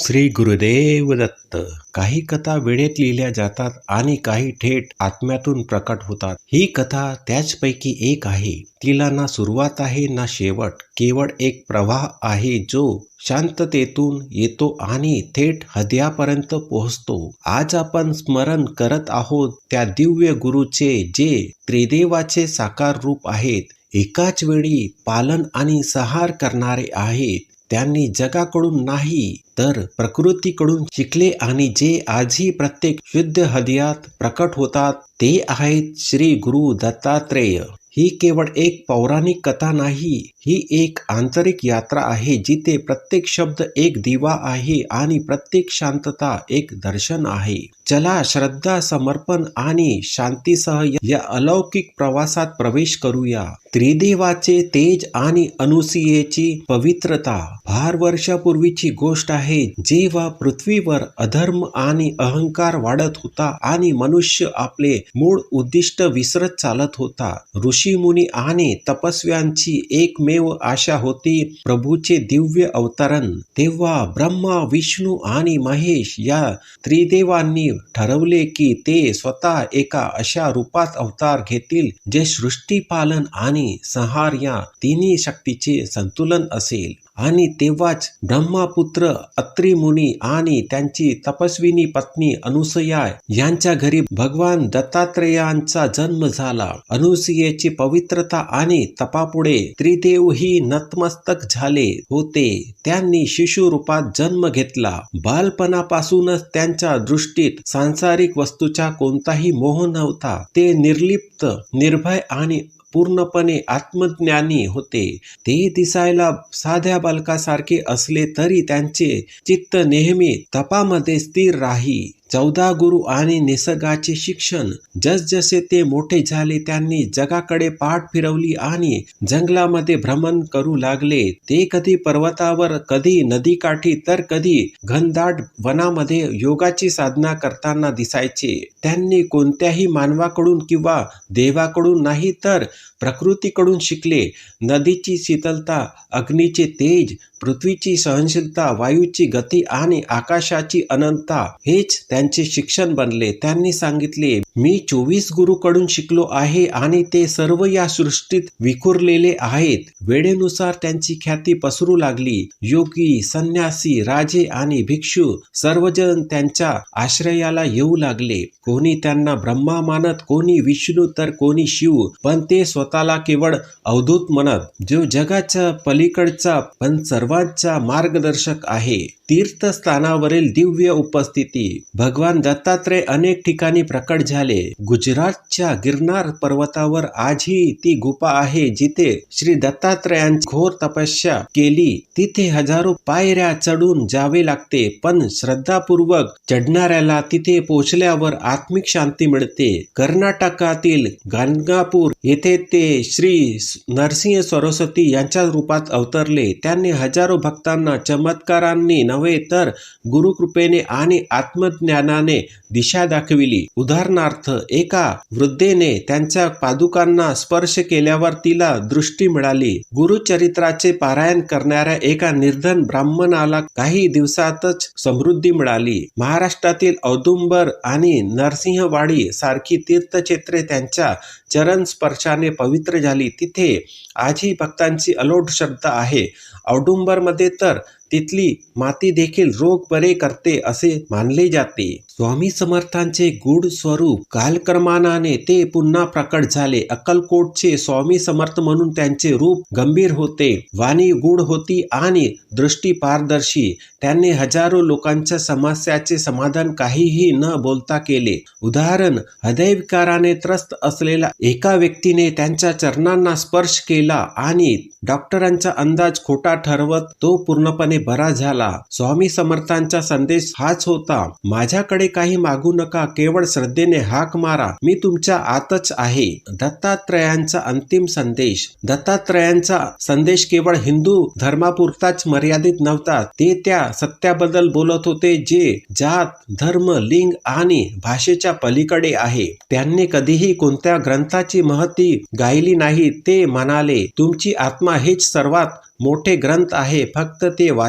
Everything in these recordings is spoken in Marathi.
श्री गुरुदेव दत्त काही कथा वेळेत लिहिल्या जातात आणि काही थेट आत्म्यातून प्रकट होतात. ही कथा त्याचपैकी एक आहे. तिला ना सुरुवात आहे ना शेवट. केवळ एक प्रवाह आहे जो शांततेतून येतो आणि थेट हृदयापर्यंत पोहोचतो. आज आपण स्मरण करत आहोत त्या दिव्य गुरुचे जे त्रिदेवाचे साकार रूप आहेत एकाच वेळी पालन आणि सहार करणारे आहेत. त्यांनी जगाकडून नाही तर प्रकृतीकडून शिकले आणि जे आजही प्रत्येक शुद्ध हदयात प्रकट होतात ते आहेत श्री गुरु दत्तात्रेय. ही केवळ एक पौराणिक कथा नाही ही एक आंतरिक यात्रा आहे जिथे प्रत्येक शब्द एक दिवा आहे आणि प्रत्येक शांतता एक दर्शन आहे. चला श्रद्धा समर्पण आणि शांतीसह या अलौकिक प्रवासात प्रवेश करूया. त्रिदेवाचे तेज आणि अनुसुयेची पवित्रता फार वर्षापूर्वीची गोष्ट आहे. जेव्हा पृथ्वीवर अधर्म आणि अहंकार वाढत होता आणि मनुष्य आपले मूळ उद्दिष्ट विसरत चालत होता. ऋषी मुनी आणि तपस्व्यांची एकमेव आशा होती प्रभूचे दिव्य अवतरण. तेव्हा ब्रह्मा विष्णू आणि महेश या त्रिदेवांनी ठरवले की ते स्वतः एका अशा रूपात अवतार घेतील जे सृष्टीपालन आणि संहार या तिन्ही शक्तीचे संतुलन असेल. आणि तेव्हाच ब्रह्मापुत्र अत्री मुनी आणि त्यांची तपस्विनी पत्नी अनुसया यांच्या घरी भगवान दत्तात्रेयांचा जन्म झाला. अनुसयेची पवित्रता आणि तपापुढे त्रिदेवही नतमस्तक झाले होते. त्यांनी शिशु रूपात जन्म घेतला. बालपणापासूनच त्यांच्या दृष्टीत सांसारिक वस्तूचा कोणताही मोह नव्हता. ते निर्लिप्त निर्भय आणि पूर्णपणे आत्मज्ञानी होते. ते दिसायला साध्या बालकासारखे असले तरी त्यांचे चित्त नेहमी तपामध्ये स्थिर राही. चौदा गुरु आणि निसर्गाचे शिक्षण. जसजसे ते मोठे झाले त्यांनी जगाकडे पाठ फिरवली आणि जंगलामध्ये भ्रमण करू लागले. ते कधी पर्वतावर कधी नदीकाठी तर कधी घनदाट वनामध्ये योगाची साधना करताना दिसायचे. त्यांनी कोणत्याही मानवाकडून किंवा देवाकडून नाही तर प्रकृतीकडून शिकले. नदीची शीतलता अग्नीचे तेज पृथ्वीची सहनशीलता वायूची गती आणि आकाशाची अनंतता हेच त्यांचे शिक्षण बनले. त्यांनी सांगितले मी चोवीस गुरुकडून शिकलो आहे आणि ते सर्व या सृष्टीत विखुरलेले आहेत. वेळेनुसार त्यांची ख्याती पसरू लागली. योगी संन्यासी राजे आणि भिक्षू सर्वजण त्यांच्या आश्रयाला येऊ लागले. कोणी त्यांना ब्रह्मा मानत कोणी विष्णू तर कोणी शिव पण ते स्वतःला केवळ अवधूत म्हणत. जो जगाच्या पलीकडचा पण सर्व सर्वांचा मार्गदर्शक आहे. तीर्थस्थानावरील दिव्य उपस्थिती. भगवान दत्तात्रय अनेक ठिकाणी प्रकट झाले. गुजरातच्या गिरनार पर्वतावर आजही ती गुफा आहे जिथे श्री दत्तात्रयांची घोर तपस्या केली. तिथे हजारो पायऱ्या चढून जावे लागते पण श्रद्धापूर्वक चढणाऱ्याला तिथे पोहोचल्यावर आत्मिक शांती मिळते. कर्नाटकातील गाणगापूर येथे ते श्री नरसिंह सरस्वती यांच्या रूपात अवतरले. त्यांनी हजार भक्तांना चमत्कारांनी नव्हे तर गुरुकृपेने आणि आत्मज्ञानाने दिशा दाखविली. उदाहरणार्थ एका वृद्धेने त्यांच्या पादुकांना स्पर्श केल्यावर तिला दृष्टी मिळाली. गुरुचरित्राचे पारायण करणाऱ्या एका निर्धन ब्राह्मणाला काही दिवसातच समृद्धी मिळाली. महाराष्ट्रातील औदुंबर आणि नरसिंहवाडी सारखी तीर्थक्षेत्रे त्यांच्या चरण स्पर्शाने पवित्र झाली. तिथे आजही भक्तांची अलोट श्रद्धा आहे. औदुंबरमध्ये तर तिथली माती देखील रोग बरे करते असे मानले जाते. स्वामी समर्थांचे गूढ स्वरूप कालक्रमानाने ते पुन्हा प्रकट झाले. अक्कलकोटचे स्वामी समर्थ म्हणून त्यांचे रूप गंभीर होते. वाणी गूढ होती आणि दृष्टी पारदर्शी. त्यांनी हजारो लोकांच्या समस्याचे समाधान काहीही न बोलता केले. उदाहरण हृदयविकाराने त्रस्त असलेल्या एका व्यक्तीने त्यांच्या चरणांना स्पर्श केला आणि डॉक्टरांचा अंदाज खोटा ठरवत तो पूर्णपणे बरा झाला. स्वामी समर्थांचा संदेश हाच होता माझ्याकडे काही मागू नका केवळ श्रद्धेने हाक मारा. मी तुमच्या आतच आहे. दत्तात्रयांचा अंतिम संदेश. दत्तात्रयांचा संदेश केवळ हिंदू धर्मापुरताच मर्यादित नव्हता. ते त्या सत्याबद्दल बोलत होते जे जात धर्म लिंग आणि भाषेच्या पलीकडे आहे. त्यांनी कधीही कोणत्या ग्रंथाची महती गायली नाही ते म्हणाले तुमची आत्मा हेच सर्वात मोठे ग्रंथ आहे फक्त ते वा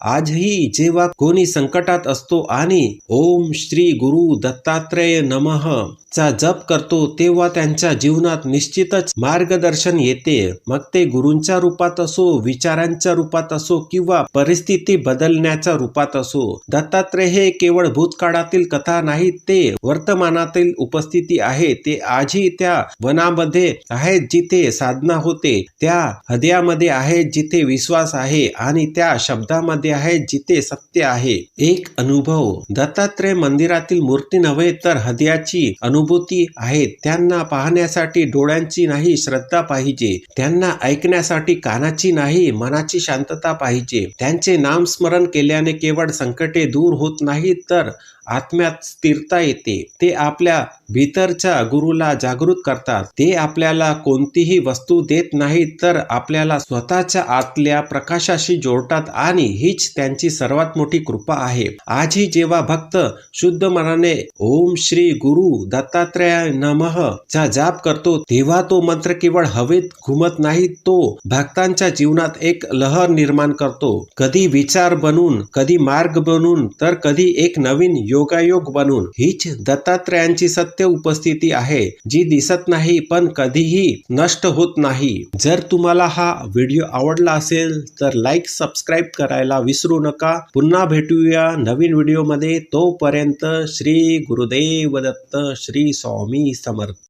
आजही जेव्हा कोणी संकटात असतो आणि ओम श्री गुरु दत्तात्रेय नमः. चा जप करतो तेव्हा त्यांच्या जीवनात निश्चितच मार्गदर्शन येते. मग ते गुरूंच्या रूपात असो विचारांच्या रूपात असो किंवा परिस्थिती बदलण्याच्या रूपात असो. दत्तात्रय हे केवळ भूतकाळातील कथा नाही ते वर्तमानातील उपस्थिती आहे. ते आजही त्या वनामध्ये आहेत जिथे साधना होते. त्या हृदयामध्ये आहेत जिथे विश्वास आहे आणि त्या शब्दामध्ये आहेत जिथे सत्य आहे. एक अनुभव. दत्तात्रय मंदिरातील मूर्ती नव्हे तर हृदयाची अनुभूती आहेत. त्यांना पाहण्यासाठी डोळ्यांची नाही श्रद्धा पाहिजे. त्यांना ऐकण्यासाठी कानाची नाही मनाची शांतता पाहिजे. त्यांचे नामस्मरण केल्याने केवळ संकटे दूर होत नाहीत तर आत्म्यात स्थिरता येते. ते आपल्या भीतरच्या गुरुला जागृत करतात. ते आपल्याला कोणतीही वस्तू देत नाहीत तर आपल्याला स्वतःच्या आतल्या प्रकाशाशी जोडतात आणि हीच त्यांची सर्वात मोठी कृपा आहे. आजही जेव्हा भक्त शुद्ध मनाने ओम श्री गुरु दत्तात्रय नमः चा जाप करतो तेव्हा तो मंत्र केवळ हवेत घुमत नाही तो भक्तांच्या जीवनात एक लहर निर्माण करतो. कधी विचार बनून कधी मार्ग बनून तर कधी एक नवीन योग योगायोग बनून हीच दत्तात्रयांची सत्य उपस्थिती आहे जी दिसत नाही पण कधीही नष्ट होत नाही. जर तुम्हाला हा व्हिडिओ आवडला असेल तर लाईक सबस्क्राईब करायला विसरू नका. पुन्हा भेटूया नवीन व्हिडिओमध्ये. तोपर्यंत श्री गुरुदेव दत्त श्री स्वामी समर्थ.